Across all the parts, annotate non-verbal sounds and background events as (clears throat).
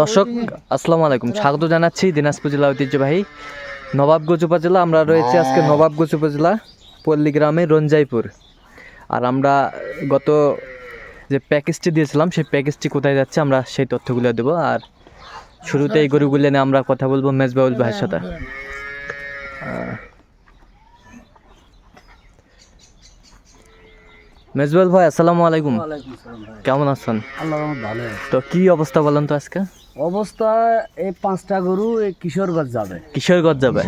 দর্শক আসসালামু আলাইকুম। স্বাগত জানাচ্ছি দিনাজপুর জেলা ঐতিহ্যবাহী নবাবগঞ্জ উপজেলা। আমরা রয়েছে আজকে নবাবগঞ্জ উপজেলা পল্লী গ্রামে রঞ্জাইপুর। আর আমরা গত যে প্যাকেজটি দিয়েছিলাম সেই প্যাকেজটি কোথায় যাচ্ছে আমরা সেই তথ্যগুলো দেবো। আর শুরুতে এই গরুগুলো নিয়ে আমরা কথা বলব মেজবাউল ভাইয়ের সাথে। আহ, ভাই আসসালামু আলাইকুম। কেমন আছেন? আল্লাহ ভালো। তো কি অবস্থা বলেন তো আজকে? অবস্থা এই পাঁচটা গরু এই কিশোরগঞ্জ যাবে। কিশোরগঞ্জ যাবে?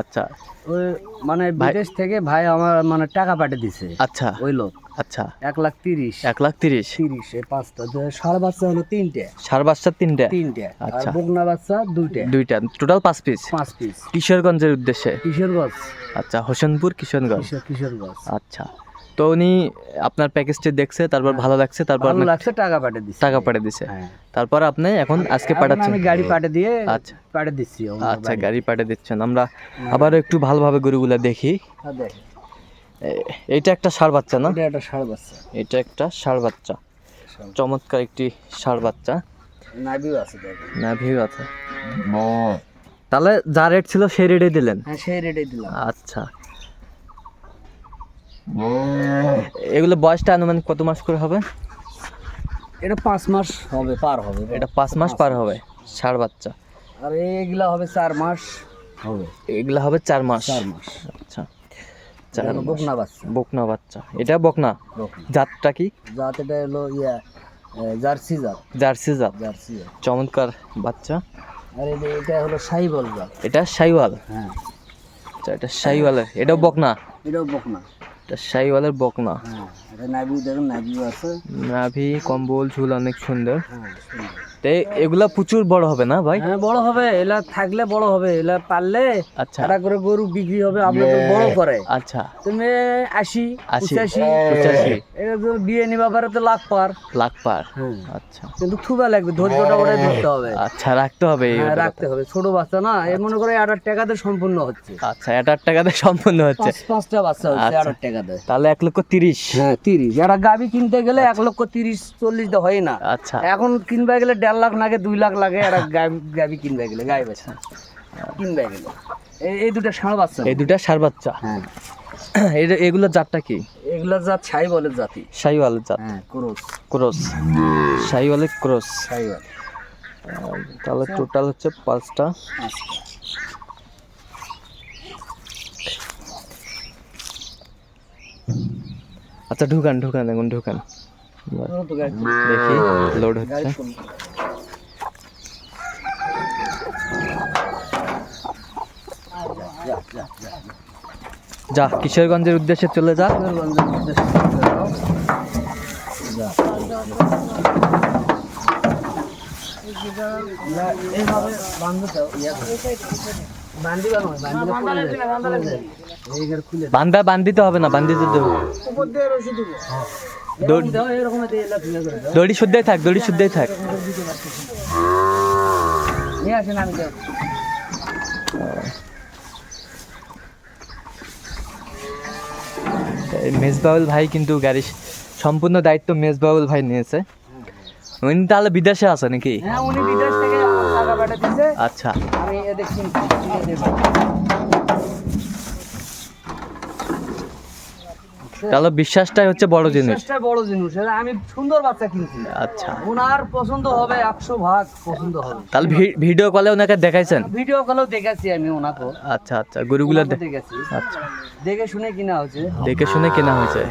আচ্ছা। ওই মানে বিদেশ থেকে ভাই আমার মানে টাকা পাঠিয়ে দিছে। আচ্ছা। ওই লোক। আচ্ছা। এক লাখ তিরিশ। এক লাখ তিরিশ? তিরিশ পাঁচটা। সার বাচ্চা হলো তিনটে। সার বাচ্চা তিনটে? তিনটে। আচ্ছা। বকনা বাচ্চা দুইটে। দুইটা। টোটাল পাঁচ পিস পাঁচ পিস কিশোরগঞ্জের উদ্দেশ্যে? কিশোরগঞ্জ। আচ্ছা হোসেনপুর কিশোরগঞ্জ? কিশোরগঞ্জ। আচ্ছা। তো উনি আপনার প্যাকেজটি দেখছে তারপর ভালো লাগছে তারপর ভালো আপনার লাগছে টাকা পাঠিয়ে দিছে। টাকা পাঠিয়ে দিছে। হ্যাঁ। তারপর আপনি এখন আজকে পাঠাচ্ছেন। আমি গাড়ি পাঠিয়ে দিয়ে আচ্ছা। পাঠিয়ে দিচ্ছি আচ্ছা গাড়ি পাঠিয়ে দিচ্ছেন। আমরা আবারও একটু ভালোভাবে গরুগুলা দেখি। হ্যাঁ, দেখ, এ- একটা ষাঁড় বাচ্চা না? এটা একটা ষাড় বাচ্চা। এটা একটা ষাঁড় বাচ্চা। চমৎকার একটি ষাঁড় বাচ্চা। নাভিও আছে দেখ না ভিউ আছে তাহলে যা রেট ছিল সেই রেটে দিলেন? হ্যাঁ সেই রেটে দিলাম। আচ্ছা। এগুলো বয়সটা আনুমানিক কত মাস করে হবে? এটা পাঁচ মাস হবে পার হবে। এটা পাঁচ মাস পার হবে ষাঁড় বাচ্চা। আর এইগুলা হবে চার মাস হবে। এগুলো হবে চার মাস। চার মাস। আচ্ছা চার বকনা বাচ্চা। বকনা বাচ্চা। এটা বকনা? জাতটা কি? জাত এটা হলো ইয়া জার্সি জাত। জার্সি জাত। জার্সি জাত। চমৎকার বাচ্চা। আর এটা হলো সাইবল জাত। এটা শাইওয়াল হ্যাঁ। আচ্ছা এটা শাইওয়ালের এটাও বকনা? এটাও বকনা। এটা বকনা। হ্যাঁ এটা দেখুন নাভিও আছে। নাভি কম্বল ঝুল অনেক সুন্দর। হ্যাঁ সুন্দর। তো এগুলা প্রচুর বড় হবে না ভাই? হ্যাঁ বড় হবে। এলা থাকলে বড় হবে। এলা পারলে আচ্ছা। একটা করে গরু বিক্রি হবে আপনার তো বড় করে। আচ্ছা। তুমি আশি আশি। পঁচাশি। পঁচাশি। এটা তো বিয়ে নিবা পারে তো লাখ পার। লাখ পার। আচ্ছা। কিন্তু থুবা লাগবে ধৈর্যটা ওটাই ধরতে হবে। আচ্ছা রাখতে হবে হ্যাঁ রাখতে হবে। ছোট বাচ্চা না এর মনে করে আট টাকাতে সম্পূর্ণ হচ্ছে। আচ্ছা এক আট টাকাতে সম্পূর্ণ হচ্ছে। পাঁচ পাঁচটা বাচ্চা হচ্ছে আচ্ছা। আট টাকাতে। তাহলে এক লক্ষ তিরিশ। হ্যাঁ তিরিশ। একটা গাভি কিনতে গেলে এক লক্ষ তিরিশ চল্লিশ তো হয় না। আচ্ছা। এখন কিনবে গেলে দেড় লাখ লাগে দুই লাখ লাগে গাভি গাভি কিনবে গেলে গাই বাচ্চা কিনবে গেলে। এই- দুটো ষাঁড় বাচ্চা। এই দুটা সার বাচ্চা? হ্যাঁ। (clears throat) এটা- এগুলো জাতটা কি? এগুলা জাত ছাই বলে জাতি। শাইওয়াল জাত। হ্যাঁ ক্রোস। ক্রস। শাইওয়ালের ক্রস। বলে তাহলে টোটাল হচ্ছে পাঁচটা। আচ্ছা ঢুকান ঢুকান এখন ঢুকান। দেখি লোড হচ্ছে। যা, কিশোরগঞ্জের উদ্দেশ্যে চলে যা। বান্ধা বান্ধিতে হবে না বান্ধিতে দেবো। দড়ি- শুদ্ধই থাক, দড়ি শুদ্ধই থাক। আসেন আমি দেব এই মেজবাউল ভাই কিন্তু গাড়ির সম্পূর্ণ দায়িত্ব মেজবাউল ভাই নিয়েছে। উনি তাহলে বিদেশে আছে নাকি? হ্যাঁ উনি বিদেশ থেকে টাকা পাঠিয়ে আচ্ছা। আমি এদের কিনছি কিনে দেবো তাহলে বিশ্বাসটাই হচ্ছে বড় জিনিস। চেষ্টা বড় জিনিস। আমি সুন্দর বাচ্চা কিনছি। আচ্ছা। ওনার পছন্দ হবে একশো ভাগ পছন্দ হবে। তাহলে ভিডিও কলে ওনাকে দেখাইছেন? ভিডিও কলেও দেখেছি আমি ওনাকে। আচ্ছা আচ্ছা। গরুগুলো দেখেছি আচ্ছা। দেখে শুনে কিনা হয়েছে। দেখে শুনে কেনা হয়েছে।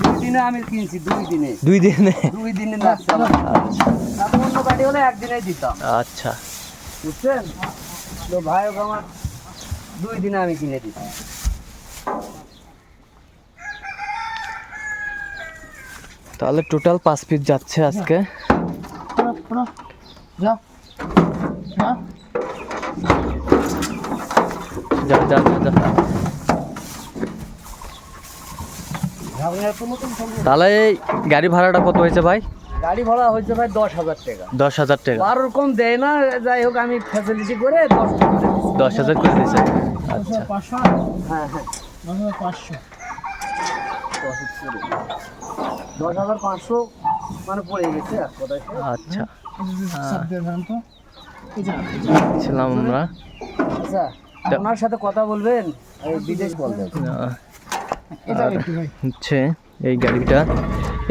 দুই দিনে আমি কিনছি দুই দিনে। দুই দিনে? দুই দিনে লাগছে অন্য গাড়ি হলে একদিনে দিতাম। আচ্ছা। বুঝছেন? তো ভাই আমার দুই দিনে আমি কিনে দিতাম তাহলে টোটাল পাঁচ পিস যাচ্ছে আজকে। হ্যাঁ যা। যা। যা যা তাহলে গাড়ি ভাড়াটা কত হয়েছে ভাই? গাড়ি ভাড়া হয়েছে ভাই দশ হাজার টাকা। দশ হাজার টাকা। আর ওরকম দেয় না যাই হোক আমি ফ্যাসিলিটি করে দশ হাজার করে দিয়েছে। আচ্ছা। হ্যাঁ হ্যাঁ। দশ হাজার পাঁচশো মানে পড়ে গেছে এক কথায়। আচ্ছা। ছিলাম আমরা। আচ্ছা আপনার সাথে কথা বলবেন বিদেশ বলবেন হচ্ছে এই গাড়িটা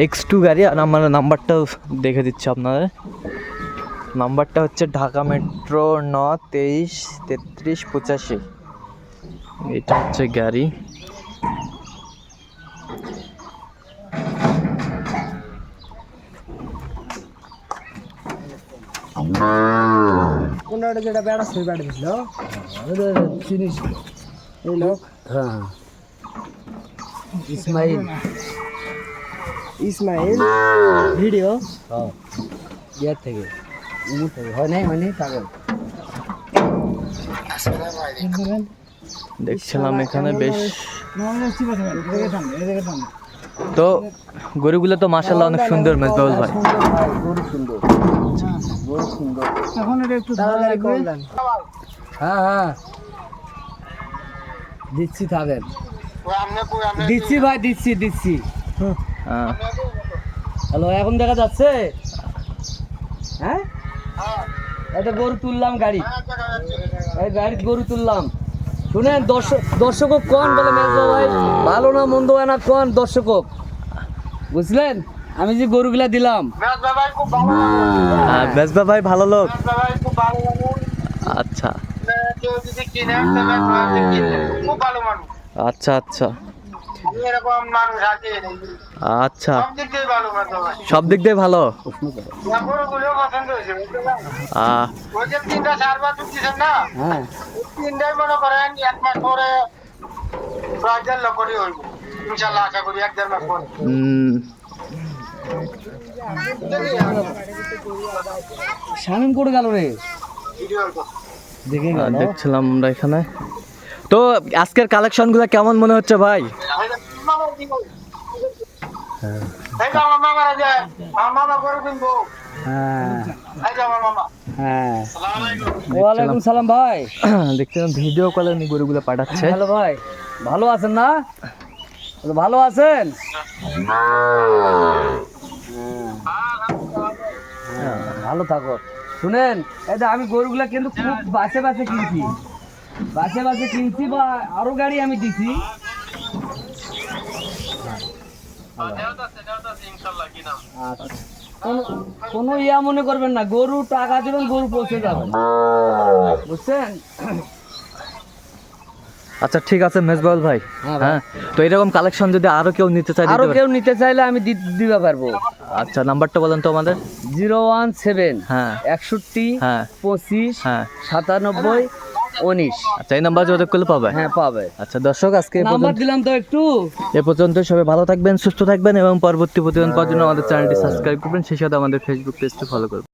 এক্স টু গাড়ি আর আমার নাম্বারটাও দেখে দিচ্ছি আপনাদের। নাম্বারটা হচ্ছে ঢাকা মেট্রো ন তেইশ তেত্রিশ পঁচাশি। এটা হচ্ছে গাড়ি। কোনটা যেটা বেড়া সেই বেড়া দিছিল চিনিস এই লোক হ্যাঁ। ইসমাইল। ইসমাইল ভিডিও। হ্যাঁ। ইয়ার থেকে। উমুর থেকে। হয় নাই মানে পাগল। দেখছিলাম এখানে বেশ তো গরুগুলো তো মাসাল্লাহ অনেক সুন্দর মেজবাউল ভাই। সুন্দর সুন্দর এখন এটা একটু তাড়াতাড়ি কল দেন হ্যাঁ হ্যাঁ। দিচ্ছি থাকেন দিচ্ছি ভাই দিচ্ছি দিচ্ছি। হ্যাঁ। হ্যালো এখন দেখা যাচ্ছে? হ্যাঁ? এটা গরু তুললাম গাড়ি। এই গাড়ি গরু তুললাম। শুনেন দর্শক দর্শক কোন বলে মেজবা ভাই। ভালো না মন্দ হয় না কোন দর্শক বুঝলেন? আমি যে গরুগুলা দিলাম। হ্যাঁ, মেজবা ভাই ভালো লোক। আচ্ছা। খুব ভালো মানুষ আচ্ছা আচ্ছা। আচ্ছা। সব দিক দিয়ে ভালো। হ্যাঁ। করেন এক মাস পরে ইনশাল্লাহ আশা করি এক দেড় মাস পরে শামিম করে গেল রে। দেখে দেখছিলাম আমরা এখানে। তো আজকের কালেকশনগুলো কেমন মনে হচ্ছে ভাই? হ্যাঁ। হ্যাঁ ওয়ালাইকুম সালাম ভাই। (coughs) দেখছিলাম ভিডিও কলে উনি গরুগুলো পাঠাচ্ছে। হ্যালো ভাই। ভালো আছেন না? ভালো আছেন? হ্যাঁ, ভালো থাকো। শুনেন এটা আমি গরুগুলা কিন্তু খুব বাসে বাসে কিনছি। বাসে বাসে কিনছি বা আরও গাড়ি আমি দিছি। আচ্ছা। কোনো- ইয়া মনে করবেন না, গরু টাকা দেবেন, গরু পৌঁছে যাবে। বুঝছেন? আচ্ছা ঠিক আছে মেজবাউল ভাই। হ্যাঁ হ্যাঁ তো এরকম কালেকশন যদি আরও কেউ নিতে চাই আরও কেউ নিতে চাইলে আমি দিতে পারব। আচ্ছা নাম্বারটা বলেন তো আমাদের। জিরো ওয়ান সেভেন হ্যাঁ। একষট্টি হ্যাঁ। পঁচিশ হ্যাঁ। সাতানব্বই উনিশ। আচ্ছা এই নাম্বার যোগাযোগ করলে পাবে? হ্যাঁ পাবে। আচ্ছা দর্শক আজকে নাম্বার দিলাম তো একটু। এ পর্যন্ত সবাই ভালো থাকবেন সুস্থ থাকবেন এবং পরবর্তী প্রতিদিন পাওয়ার জন্য আমাদের চ্যানেলটি সাবস্ক্রাইব করবেন। সেই সাথে আমাদের ফেসবুক পেজটি ফলো করবেন।